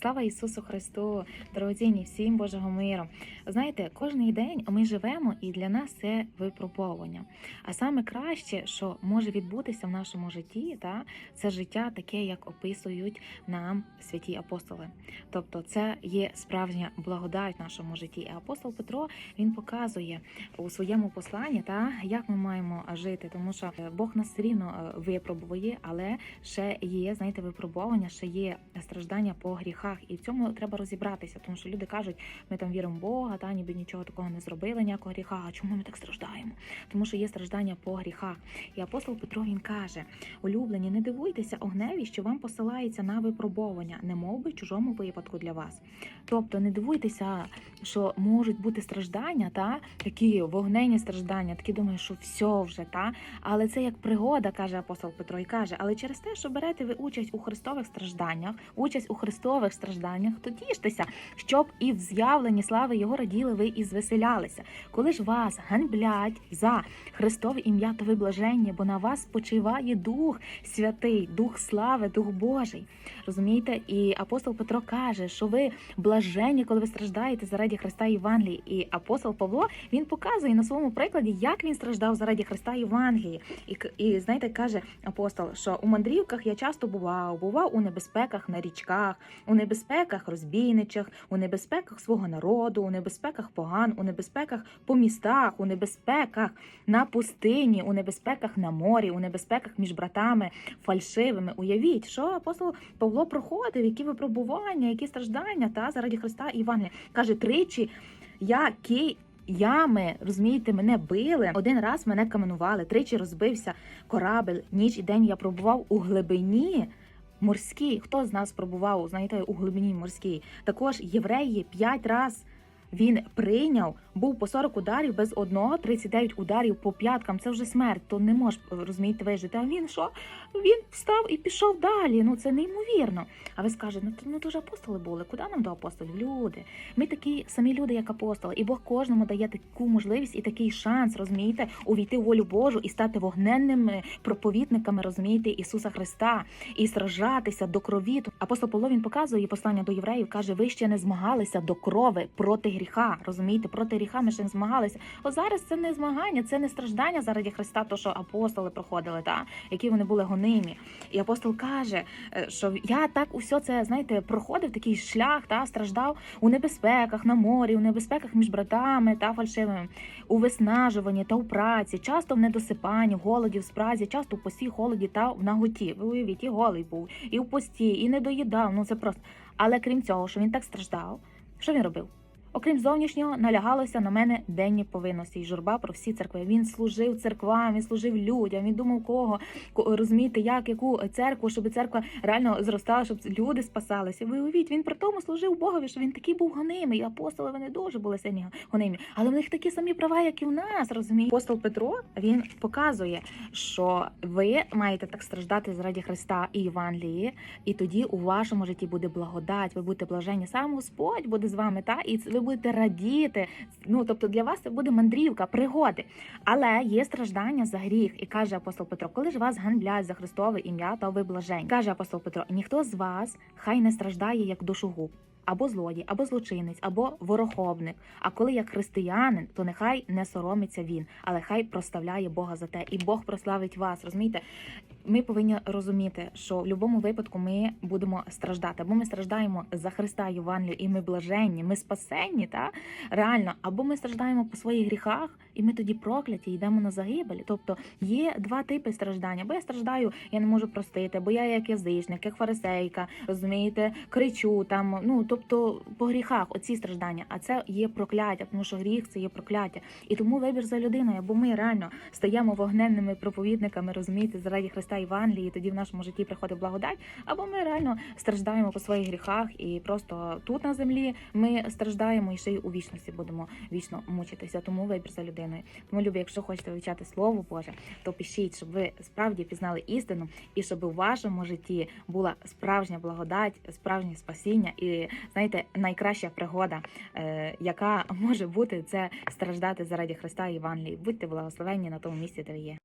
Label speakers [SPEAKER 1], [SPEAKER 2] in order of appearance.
[SPEAKER 1] Слава Ісусу Христу, дорогоцінні, всім Божого миру. Знаєте, кожний день ми живемо, і для нас це випробовування. А саме краще, що може відбутися в нашому житті, та це життя таке, як описують нам святі апостоли. Тобто, це є справжня благодать в нашому житті. І апостол Петро він показує у своєму посланні, та як ми маємо жити, тому що Бог нас все рівно е, випробує, але ще є, знаєте, випробування, ще є страждання по гріхах, і в цьому треба розібратися, тому що люди кажуть, ми там віримо в Бога, та ніби нічого такого не зробили, ніякого гріха. А чому ми так страждаємо? Тому що є страждання по гріхах. І апостол Петро він каже: улюблені, не дивуйтеся огневі, що вам посилається на випробовування, не мов би чужому випадку для вас. Тобто не дивуйтеся, що можуть бути страждання, та такі вогненні страждання, такі думаю, що все вже та. Але це як пригода, каже апостол Петро, і каже, але через те, що берете ви участь у Христових стражданнях, участь у Христових стражданнях, то тіштеся, щоб і в з'явленні слави Його раділи ви і звеселялися. Коли ж вас ганьблять за Христове ім'я, то ви блаженні, бо на вас спочиває Дух Святий, Дух слави, Дух Божий. Розумієте? І апостол Петро каже, що ви блаженні, коли ви страждаєте заради Христа Євангелії. І апостол Павло він показує на своєму прикладі, як він страждав заради Христа Євангелії. І, і знаєте, каже апостол, що у мандрівках я часто бував, бував у небезпеках на річках, у небезпеках розбійничих, у небезпеках свого народу, у небезпеках поган, у небезпеках по містах, у небезпеках на пустині, у небезпеках на морі, у небезпеках між братами фальшивими. Уявіть, що апостол Павло проходив, які випробування, які страждання та заради Христа і. Каже, тричі я ки. Ями, розумієте, мене били. Один раз мене каменували, тричі розбився корабель. Ніч і день я пробував у глибині морській. Хто з нас пробував, знаєте, у глибині морській? Також євреї п'ять раз він прийняв, був по 40 ударів без одного, 39 ударів по п'яткам. Це вже смерть, то не можеш розумієте, вижити. А він що? Він встав і пішов далі. Ну це неймовірно. А ви скажете, ну ну то ж апостоли були. Куди нам до апостолів? Люди. Ми такі самі люди, як апостоли, і Бог кожному дає таку можливість і такий шанс, розумієте, увійти в волю Божу і стати вогненними проповідниками, розумієте, Ісуса Христа і сражатися до крові. Апостол Павло він показує послання до євреїв, каже: ви ще не змагалися до крови проти гріха. Розумієте, проти гріха ми ще не змагалися. От зараз це не змагання, це не страждання заради Христа, то що апостоли проходили, та які вони були гонимі. І апостол каже, е, що я так усе це знаєте, проходив такий шлях, та страждав у небезпеках на морі, у небезпеках між братами та фальшивими, у виснажуванні та у праці, часто в недосипанні, голоді, в спразі, часто в пості, холоді та в наготі. Ви уявіть, і голий був, і в пості, і не доїдав. Ну це просто. Але крім цього, що він так страждав, що він робив? Окрім зовнішнього, налягалося на мене денні повинності і журба про всі церкви. Він служив церквам, він служив людям. Він думав кого ко- розумієте, як яку церкву, щоб церква реально зростала, щоб люди спасалися. Ви уявіть, він при тому служив Богові, що він такий був гонимий. Апостоли вони дуже були сильні гонимі, але в них такі самі права, як і в нас. Розумієте? Апостол Петро він показує, що ви маєте так страждати заради Христа і Євангелії, і тоді у вашому житті буде благодать. Ви будете блаженні. Сам Господь буде з вами, та і ви будете радіти. Ну тобто для вас це буде мандрівка, пригоди. Але є страждання за гріх, і каже апостол Петро, коли ж вас ганблять за Христове ім'я, то ви блажень. Каже апостол Петро, ніхто з вас хай не страждає як душогуб. Або злодій, або злочинець, або ворохобник. А коли як християнин, то нехай не соромиться він, але хай проставляє Бога за те, і Бог прославить вас. Розумієте? Ми повинні розуміти, що в будь-якому випадку ми будемо страждати, або ми страждаємо за Христа Євангелію, і ми блаженні, ми спасенні, та реально, або ми страждаємо по своїх гріхах, і ми тоді прокляті, йдемо на загибель. Тобто є два типи страждання. Бо я страждаю, я не можу простити, бо я як язичник, як фарисейка, розумієте, кричу там. Ну тобто по гріхах оці страждання, а це є прокляття, тому що гріх це є прокляття. І тому вибір за людиною, або ми реально стаємо вогненними проповідниками, розумієте, заради Христа Євангелії, і тоді в нашому житті приходить благодать, або ми реально страждаємо по своїх гріхах, і просто тут на землі ми страждаємо і ще й у вічності будемо вічно мучитися. Тому вибір за людиною. Тому любі, якщо хочете вивчати слово Боже, то пишіть, щоб ви справді пізнали істину, і щоб у вашому житті була справжня благодать, справжнє спасіння, і знаєте, найкраща пригода, е, яка може бути, це страждати заради Христа і Євангелії. Будьте благословенні на тому місці, де ви є.